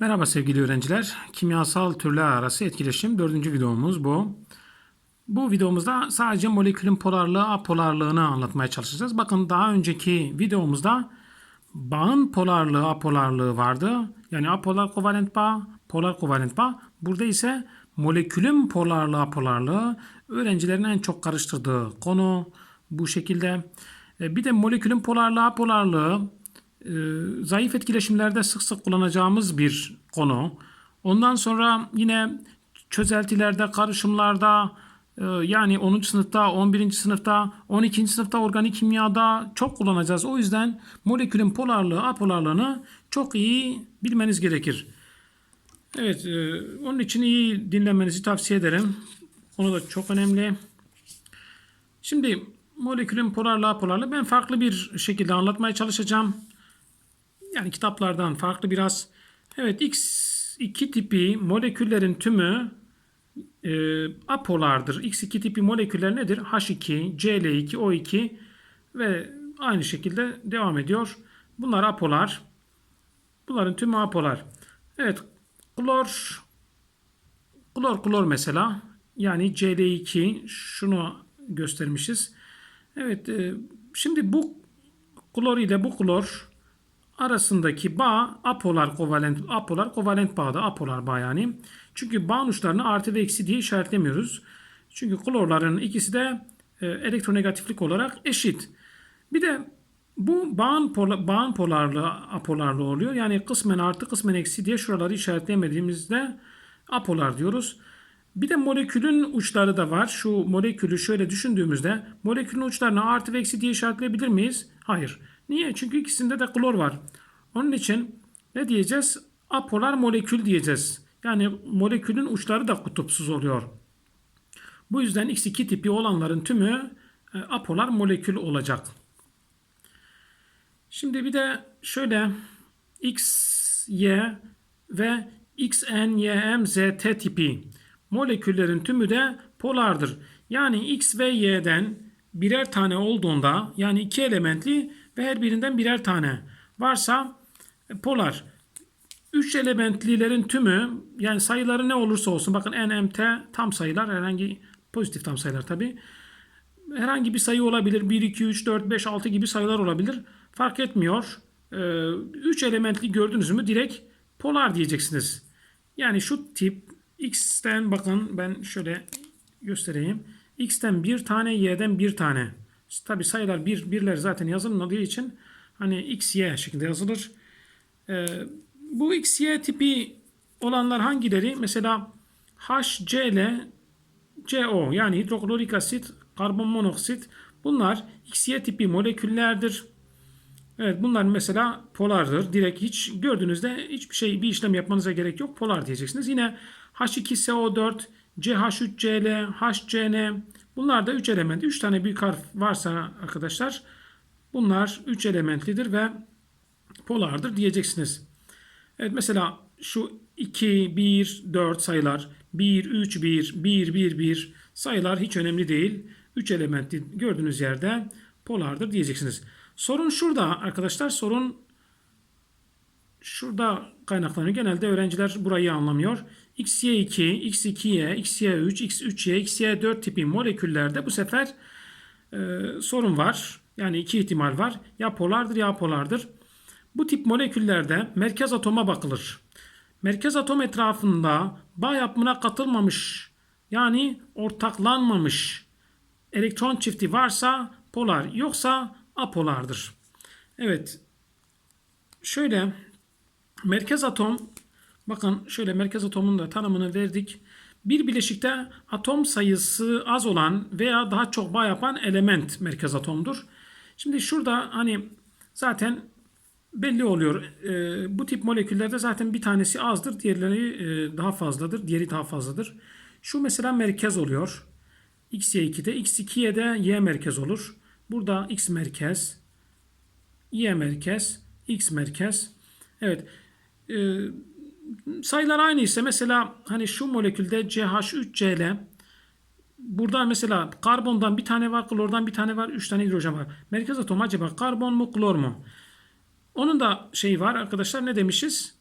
Merhaba sevgili öğrenciler. Kimyasal türler arası etkileşim dördüncü videomuz bu. Bu videomuzda sadece molekülün polarlığı, apolarlığını anlatmaya çalışacağız. Bakın daha önceki videomuzda bağın polarlığı, apolarlığı vardı. Yani apolar kovalent bağ, polar kovalent bağ. Burada ise molekülün polarlığı, apolarlığı öğrencilerin en çok karıştırdığı konu bu şekilde. E, Bir de molekülün polarlığı, apolarlığı e, zayıf etkileşimlerde sık sık kullanacağımız bir konu. Ondan sonra yine çözeltilerde, karışımlarda e, yani 10. sınıfta, 11. sınıfta, 12. sınıfta organik kimyada çok kullanacağız. O yüzden molekülün polarlığı, apolarlığını çok iyi bilmeniz gerekir. Evet, e, onun için iyi dinlemenizi tavsiye ederim. Konu da çok önemli. Şimdi molekülün polarlığı, apolarlığı ben farklı bir şekilde anlatmaya çalışacağım. Yani kitaplardan farklı biraz. Evet X2 tipi moleküllerin tümü e, apolardır. X2 tipi moleküller nedir? H2, Cl2, O2 ve aynı şekilde devam ediyor. Bunlar apolar. Bunların tümü apolar. Evet klor klor klor mesela yani Cl2 şunu göstermişiz. Evet e, şimdi bu klor ile bu klor arasındaki bağ apolar kovalent apolar kovalent bağda apolar bağ yani. Çünkü bağ uçlarını artı ve eksi diye işaretlemiyoruz. Çünkü klorların ikisi de e, elektronegatiflik olarak eşit. Bir de bu bağın, pola, bağın polarlığı apolarlı oluyor. Yani kısmen artı kısmen eksi diye şuraları işaretleyemediğimizde apolar diyoruz. Bir de molekülün uçları da var. Şu molekülü şöyle düşündüğümüzde molekülün uçlarını artı ve eksi diye işaretleyebilir miyiz? Hayır. Niye? Çünkü ikisinde de klor var. Onun için ne diyeceğiz? Apolar molekül diyeceğiz. Yani molekülün uçları da kutupsuz oluyor. Bu yüzden X2 tipi olanların tümü e, apolar molekül olacak. Şimdi bir de şöyle X, Y ve XN, YM, ZT tipi moleküllerin tümü de polardır. Yani X ve Y'den birer tane olduğunda yani iki elementli ve her birinden birer tane varsa e, polar. Üç elementlilerin tümü yani sayıları ne olursa olsun bakın n, m, t tam sayılar herhangi pozitif tam sayılar tabi. Herhangi bir sayı olabilir. 1, 2, 3, 4, 5, 6 gibi sayılar olabilir. Fark etmiyor. 3 elementli gördünüz mü direkt polar diyeceksiniz. Yani şu tip x'ten bakın ben şöyle göstereyim. x'ten bir tane y'den bir tane. Tabi sayılar bir, birler zaten yazılmadığı için hani x, y şeklinde yazılır. Ee, bu x, y tipi olanlar hangileri? Mesela HCl, CO yani hidroklorik asit, karbon monoksit bunlar XY tipi moleküllerdir. Evet bunlar mesela polardır. Direkt hiç gördüğünüzde hiçbir şey bir işlem yapmanıza gerek yok. Polar diyeceksiniz. Yine H2SO4, CH3Cl, HCN bunlar da 3 element. 3 tane büyük harf varsa arkadaşlar bunlar 3 elementlidir ve polardır diyeceksiniz. Evet mesela şu 2, 1, 4 sayılar 1, 3, 1, 1, 1, 1 sayılar hiç önemli değil. 3 elementli gördüğünüz yerde polardır diyeceksiniz. Sorun şurada arkadaşlar. Sorun şurada kaynaklanıyor. Genelde öğrenciler burayı anlamıyor. XY2, X2Y, XY3, X3Y, XY4 tipi moleküllerde bu sefer e, sorun var. Yani iki ihtimal var. Ya polardır ya polardır. Bu tip moleküllerde merkez atoma bakılır. Merkez atom etrafında bağ yapımına katılmamış yani ortaklanmamış elektron çifti varsa polar yoksa apolardır. Evet. Şöyle merkez atom bakın şöyle merkez atomun da tanımını verdik. Bir bileşikte atom sayısı az olan veya daha çok bağ yapan element merkez atomdur. Şimdi şurada hani zaten belli oluyor. E, bu tip moleküllerde zaten bir tanesi azdır, diğerleri e, daha fazladır, diğeri daha fazladır. Şu mesela merkez oluyor. XY2'de, X2'de Y merkez olur. Burada X merkez, Y merkez, X merkez. Evet. E, sayılar aynı ise mesela hani şu molekülde CH3Cl Burada mesela karbondan bir tane var, klordan bir tane var, üç tane hidrojen var. Merkez atom acaba karbon mu, klor mu? Onun da şeyi var arkadaşlar ne demişiz?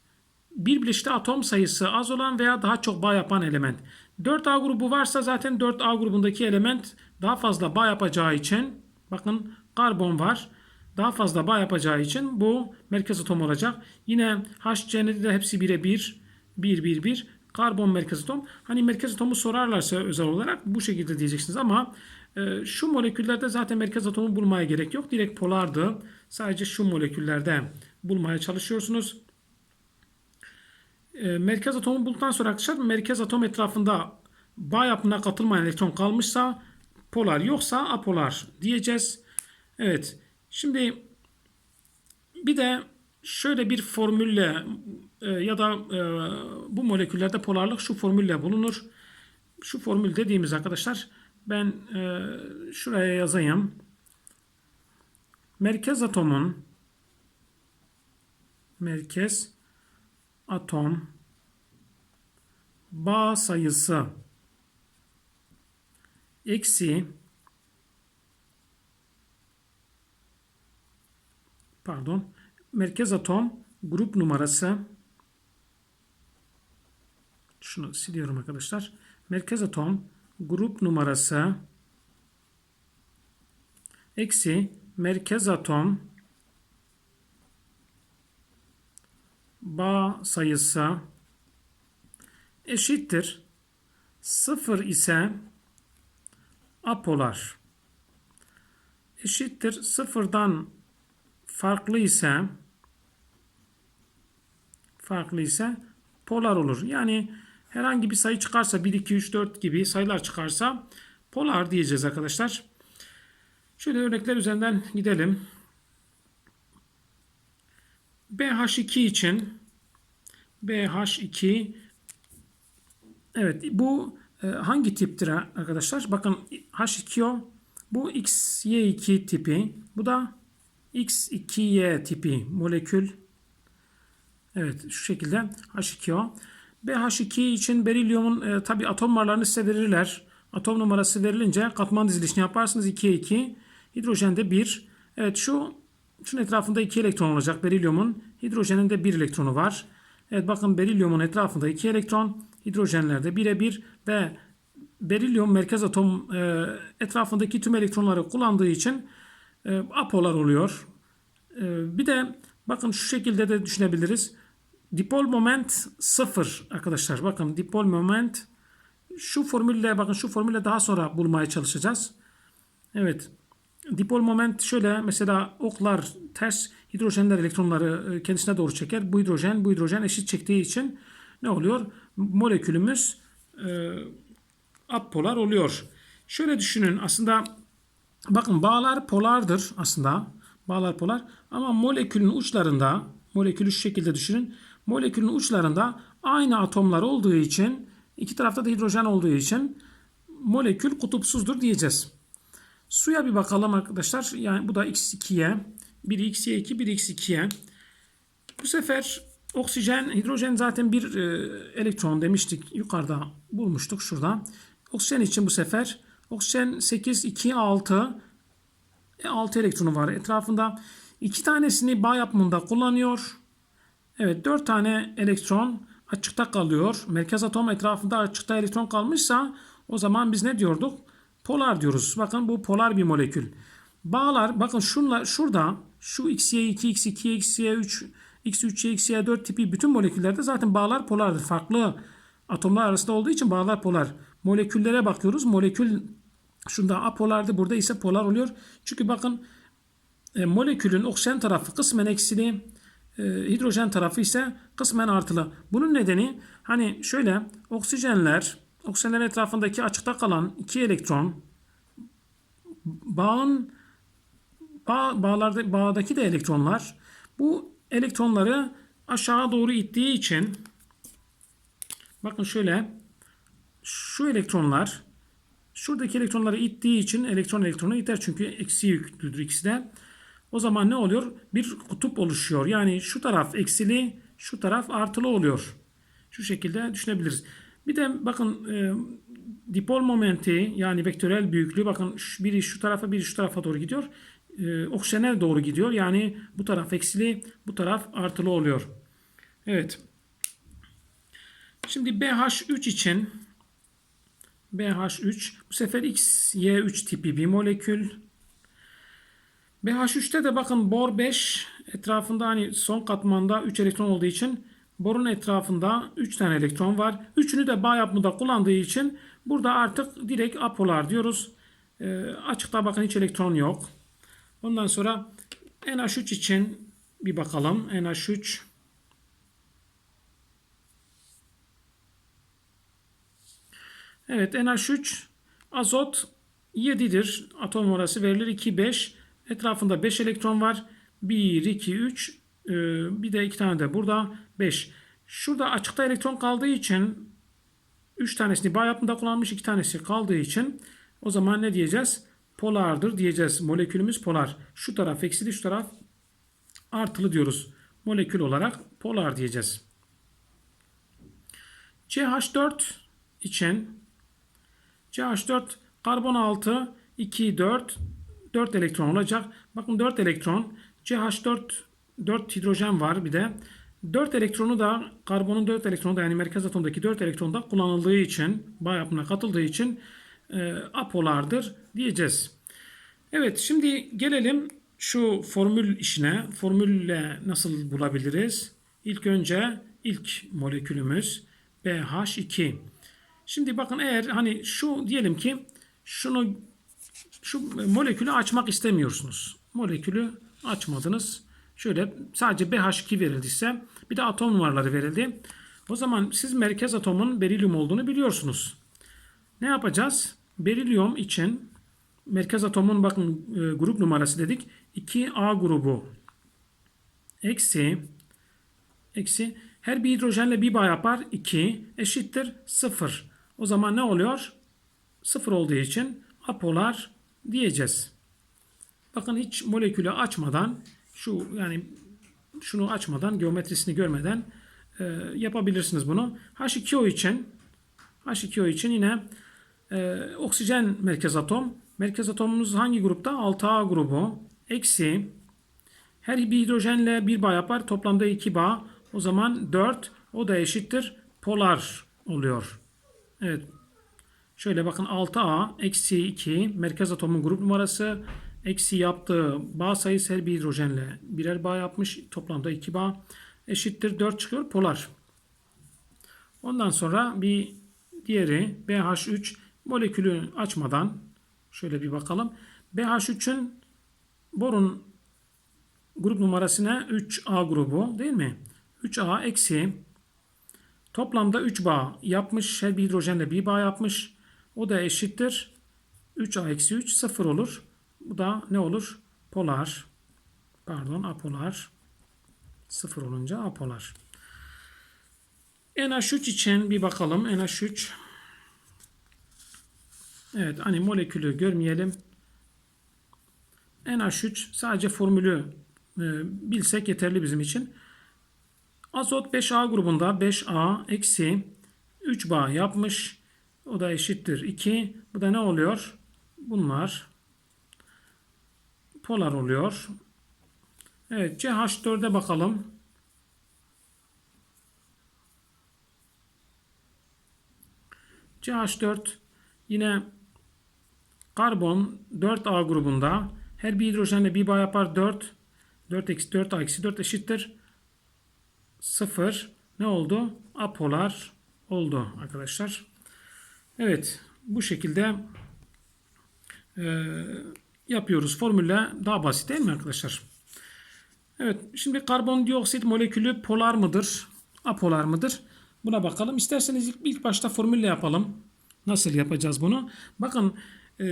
bir bileşikte atom sayısı az olan veya daha çok bağ yapan element. 4A grubu varsa zaten 4A grubundaki element daha fazla bağ yapacağı için bakın karbon var. Daha fazla bağ yapacağı için bu merkez atom olacak. Yine HCN'de de hepsi birebir 1 1 1 karbon merkez atom. Hani merkez atomu sorarlarsa özel olarak bu şekilde diyeceksiniz ama e, şu moleküllerde zaten merkez atomu bulmaya gerek yok. Direkt polardı. Sadece şu moleküllerde bulmaya çalışıyorsunuz. E, merkez atomu bulduktan sonra arkadaşlar merkez atom etrafında bağ yapımına katılmayan elektron kalmışsa polar yoksa apolar diyeceğiz. Evet. Şimdi bir de şöyle bir formülle e, ya da e, bu moleküllerde polarlık şu formülle bulunur. Şu formül dediğimiz arkadaşlar ben e, şuraya yazayım. Merkez atomun merkez atom bağ sayısı eksi pardon merkez atom grup numarası şunu siliyorum arkadaşlar. Merkez atom grup numarası eksi merkez atom bağ sayısı eşittir. 0 ise apolar eşittir. Sıfırdan farklı ise farklı ise polar olur. Yani herhangi bir sayı çıkarsa 1, 2, 3, 4 gibi sayılar çıkarsa polar diyeceğiz arkadaşlar. Şöyle örnekler üzerinden gidelim. BH2 için BH2 evet bu e, hangi tiptir arkadaşlar? Bakın H2O bu XY2 tipi. Bu da X2Y tipi molekül. Evet şu şekilde H2O. BH2 için berilyumun e, tabi atom numaralarını size verirler. Atom numarası verilince katman dizilişini yaparsınız 2'ye 2. Hidrojende 1. Evet şu şunun etrafında 2 elektron olacak berilyumun. Hidrojenin de 1 elektronu var. Evet bakın berilyumun etrafında 2 elektron. Hidrojenlerde 1'e 1 ve berilyum merkez atom e, etrafındaki tüm elektronları kullandığı için e, apolar oluyor. E, bir de bakın şu şekilde de düşünebiliriz. Dipol moment 0 arkadaşlar. Bakın dipol moment şu formülle bakın şu formülle daha sonra bulmaya çalışacağız. Evet. Dipol moment şöyle mesela oklar ters hidrojenler elektronları e, kendisine doğru çeker. Bu hidrojen bu hidrojen eşit çektiği için ne oluyor? Molekülümüz e, apolar oluyor. Şöyle düşünün aslında bakın bağlar polardır aslında. Bağlar polar ama molekülün uçlarında molekülü şu şekilde düşünün. Molekülün uçlarında aynı atomlar olduğu için iki tarafta da hidrojen olduğu için molekül kutupsuzdur diyeceğiz. Suya bir bakalım arkadaşlar. Yani bu da X2'ye. Biri X'ye 2, biri X2'ye. Bu sefer oksijen, hidrojen zaten bir e, elektron demiştik. Yukarıda bulmuştuk şurada. Oksijen için bu sefer oksijen 8, 2, 6. E, 6 elektronu var etrafında. İki tanesini bağ yapımında kullanıyor. Evet 4 tane elektron açıkta kalıyor. Merkez atom etrafında açıkta elektron kalmışsa o zaman biz ne diyorduk? Polar diyoruz. Bakın bu polar bir molekül. Bağlar bakın şunla, şurada şu XY2, X2, XY3, X3, XY4 tipi bütün moleküllerde zaten bağlar polardır. Farklı atomlar arasında olduğu için bağlar polar. Moleküllere bakıyoruz. Molekül şunda apolardı. Burada ise polar oluyor. Çünkü bakın e, molekülün oksijen tarafı kısmen eksili, e, hidrojen tarafı ise kısmen artılı. Bunun nedeni hani şöyle oksijenler oksijenler etrafındaki açıkta kalan iki elektron bağın bağ, bağlarda, bağdaki de elektronlar bu elektronları aşağı doğru ittiği için bakın şöyle şu elektronlar şuradaki elektronları ittiği için elektron elektronu iter çünkü eksi yüklüdür ikisi de. O zaman ne oluyor? Bir kutup oluşuyor. Yani şu taraf eksili, şu taraf artılı oluyor. Şu şekilde düşünebiliriz. Bir de bakın e, dipol momenti yani vektörel büyüklüğü bakın biri şu tarafa biri şu tarafa doğru gidiyor. E, oksijene doğru gidiyor. Yani bu taraf eksili bu taraf artılı oluyor. Evet. Şimdi BH3 için BH3 bu sefer XY3 tipi bir molekül. BH3'te de bakın bor 5 etrafında hani son katmanda 3 elektron olduğu için borun etrafında 3 tane elektron var. Üçünü de bağ yapımında kullandığı için burada artık direkt apolar diyoruz. E, açıkta bakın hiç elektron yok. Ondan sonra NH3 için bir bakalım. NH3 Evet NH3 azot 7'dir. Atom numarası verilir 2 5. Etrafında 5 elektron var. 1 2 3 e, bir de 2 tane de burada 5. Şurada açıkta elektron kaldığı için 3 tanesini bağ yapımında kullanmış 2 tanesi kaldığı için o zaman ne diyeceğiz? Polardır diyeceğiz. Molekülümüz polar. Şu taraf eksili şu taraf artılı diyoruz. Molekül olarak polar diyeceğiz. CH4 için CH4 karbon 6 2 4 4 elektron olacak. Bakın 4 elektron CH4 4 hidrojen var bir de. 4 elektronu da karbonun 4 elektronu da yani merkez atomdaki 4 elektron da kullanıldığı için bağ yapımına katıldığı için e, apolardır diyeceğiz. Evet şimdi gelelim şu formül işine. Formülle nasıl bulabiliriz? İlk önce ilk molekülümüz BH2. Şimdi bakın eğer hani şu diyelim ki şunu şu molekülü açmak istemiyorsunuz. Molekülü açmadınız. Şöyle sadece BH2 verildiyse bir de atom numaraları verildi. O zaman siz merkez atomun berilyum olduğunu biliyorsunuz. Ne yapacağız? Berilyum için merkez atomun bakın e, grup numarası dedik. 2A grubu eksi eksi her bir hidrojenle bir bağ yapar 2 eşittir 0. O zaman ne oluyor? 0 olduğu için apolar diyeceğiz. Bakın hiç molekülü açmadan şu yani şunu açmadan geometrisini görmeden e, yapabilirsiniz bunu. H2O için H2O için yine e, oksijen merkez atom. Merkez atomumuz hangi grupta? 6A grubu. Eksi her bir hidrojenle bir bağ yapar. Toplamda 2 bağ. O zaman 4. O da eşittir. Polar oluyor. Evet. Şöyle bakın 6A eksi 2 merkez atomun grup numarası eksi yaptığı bağ sayısı her bir hidrojenle birer bağ yapmış. Toplamda 2 bağ eşittir 4 çıkıyor polar. Ondan sonra bir diğeri BH3 molekülü açmadan şöyle bir bakalım. BH3'ün borun grup numarasına 3A grubu değil mi? 3A eksi toplamda 3 bağ yapmış. Her bir hidrojenle bir bağ yapmış. O da eşittir. 3A eksi 3 sıfır olur. Bu da ne olur? Polar. Pardon apolar. Sıfır olunca apolar. NH3 için bir bakalım. NH3 Evet hani molekülü görmeyelim. NH3 sadece formülü e, bilsek yeterli bizim için. Azot 5A grubunda 5A eksi 3 bağ yapmış. O da eşittir 2. Bu da ne oluyor? Bunlar polar oluyor. Evet CH4'e bakalım. CH4 yine karbon 4A grubunda her bir hidrojenle bir bağ yapar 4. 4 eksi 4 A eksi 4 eşittir 0. Ne oldu? Apolar oldu arkadaşlar. Evet bu şekilde e, yapıyoruz. Formülle daha basit değil mi arkadaşlar? Evet şimdi karbondioksit molekülü polar mıdır? Apolar mıdır? Buna bakalım. İsterseniz ilk, ilk başta formülle yapalım. Nasıl yapacağız bunu? Bakın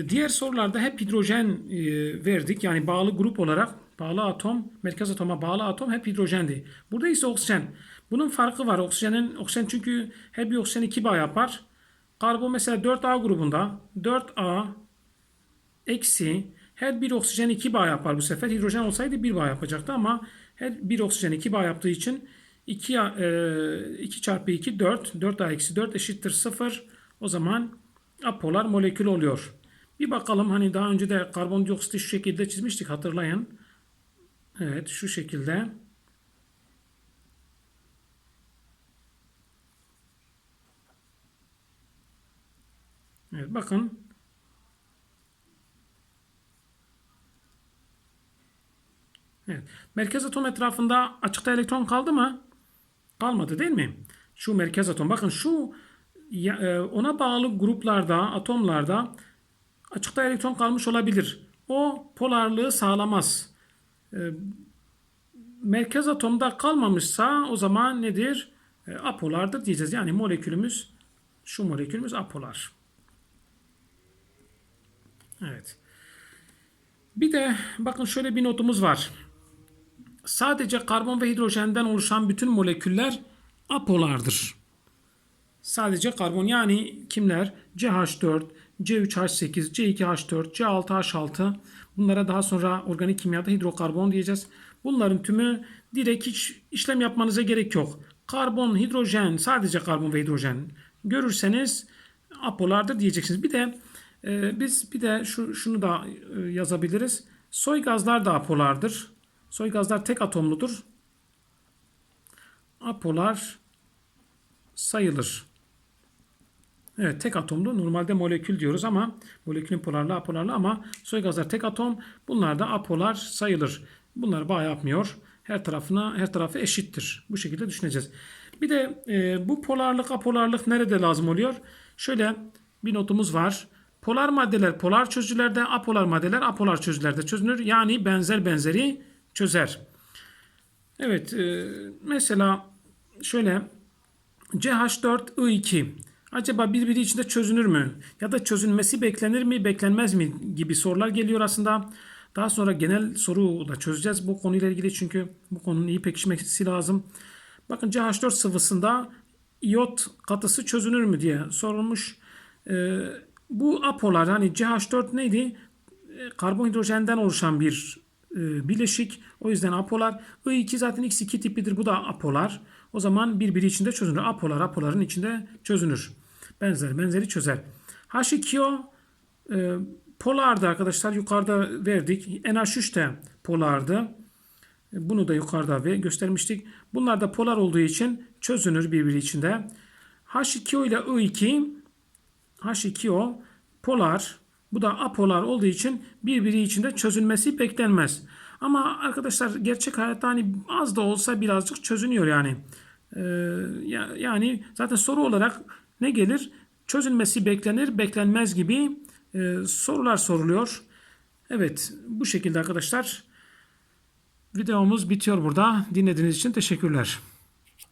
diğer sorularda hep hidrojen e, verdik. Yani bağlı grup olarak bağlı atom, merkez atoma bağlı atom hep hidrojendi. Burada ise oksijen. Bunun farkı var. Oksijenin oksijen çünkü her bir oksijen iki bağ yapar. Karbon mesela 4A grubunda 4A eksi her bir oksijen 2 bağ yapar bu sefer. Hidrojen olsaydı 1 bağ yapacaktı ama her bir oksijen 2 bağ yaptığı için 2, e, 2 çarpı 2 4. 4A eksi 4 eşittir 0. O zaman apolar molekül oluyor. Bir bakalım hani daha önce de karbondioksiti şu şekilde çizmiştik hatırlayın. Evet şu şekilde. Evet bakın. Evet. Merkez atom etrafında açıkta elektron kaldı mı? Kalmadı değil mi? Şu merkez atom. Bakın şu e, ona bağlı gruplarda, atomlarda açıkta elektron kalmış olabilir. O polarlığı sağlamaz. E, merkez atomda kalmamışsa o zaman nedir? E, apolardır diyeceğiz. Yani molekülümüz şu molekülümüz apolar. Evet. Bir de bakın şöyle bir notumuz var. Sadece karbon ve hidrojenden oluşan bütün moleküller apolardır. Sadece karbon yani kimler? CH4, C3H8, C2H4, C6H6 bunlara daha sonra organik kimyada hidrokarbon diyeceğiz. Bunların tümü direkt hiç işlem yapmanıza gerek yok. Karbon, hidrojen, sadece karbon ve hidrojen görürseniz apolardır diyeceksiniz. Bir de e, biz bir de şu şunu da e, yazabiliriz. Soy gazlar da apolardır. Soy gazlar tek atomludur. Apolar sayılır. Evet tek atomlu. Normalde molekül diyoruz ama molekülün polarlı apolarlı ama soy gazlar tek atom. Bunlar da apolar sayılır. Bunlar bağ yapmıyor. Her tarafına her tarafı eşittir. Bu şekilde düşüneceğiz. Bir de e, bu polarlık apolarlık nerede lazım oluyor? Şöyle bir notumuz var. Polar maddeler polar çözücülerde, apolar maddeler apolar çözücülerde çözünür. Yani benzer benzeri çözer. Evet e, mesela şöyle CH4I2 acaba birbiri içinde çözünür mü? Ya da çözünmesi beklenir mi, beklenmez mi gibi sorular geliyor aslında. Daha sonra genel soru da çözeceğiz bu konuyla ilgili çünkü bu konunun iyi pekişmesi lazım. Bakın CH4 sıvısında iot katısı çözünür mü diye sorulmuş. Ee, bu apolar hani CH4 neydi? E, Karbon hidrojenden oluşan bir e, bileşik. O yüzden apolar. I2 zaten X2 tipidir. Bu da apolar. O zaman birbiri içinde çözünür. Apolar apoların içinde çözünür. Benzer benzeri çözer. H2O e, polardı arkadaşlar. Yukarıda verdik. NH3 de polardı. E, Bunu da yukarıda göstermiştik. Bunlar da polar olduğu için çözünür birbiri içinde. H2O ile I2 H2O polar. Bu da apolar olduğu için birbiri içinde çözülmesi beklenmez. Ama arkadaşlar gerçek hayatta hani az da olsa birazcık çözünüyor yani. Ee, ya- yani zaten soru olarak ne gelir? Çözülmesi beklenir, beklenmez gibi e, sorular soruluyor. Evet bu şekilde arkadaşlar videomuz bitiyor burada. Dinlediğiniz için teşekkürler.